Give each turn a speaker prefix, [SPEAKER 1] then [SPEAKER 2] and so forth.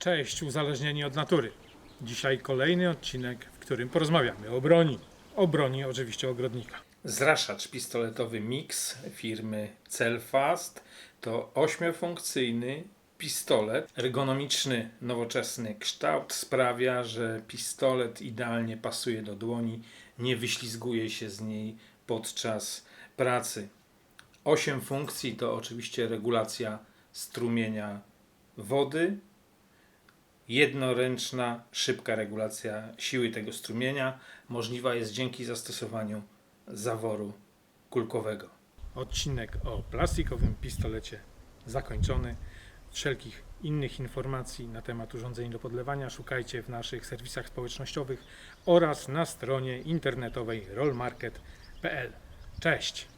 [SPEAKER 1] Cześć, uzależnieni od natury. Dzisiaj kolejny odcinek, w którym porozmawiamy o broni. O broni oczywiście ogrodnika.
[SPEAKER 2] Zraszacz pistoletowy Mix firmy Celfast to ośmiofunkcyjny pistolet. Ergonomiczny, nowoczesny kształt sprawia, że pistolet idealnie pasuje do dłoni, nie wyślizguje się z niej podczas pracy. Osiem funkcji to oczywiście regulacja strumienia wody, jednoręczna, szybka regulacja siły tego strumienia możliwa jest dzięki zastosowaniu zaworu kulkowego.
[SPEAKER 1] Odcinek o plastikowym pistolecie zakończony. Wszelkich innych informacji na temat urządzeń do podlewania szukajcie w naszych serwisach społecznościowych oraz na stronie internetowej rollmarket.pl. Cześć!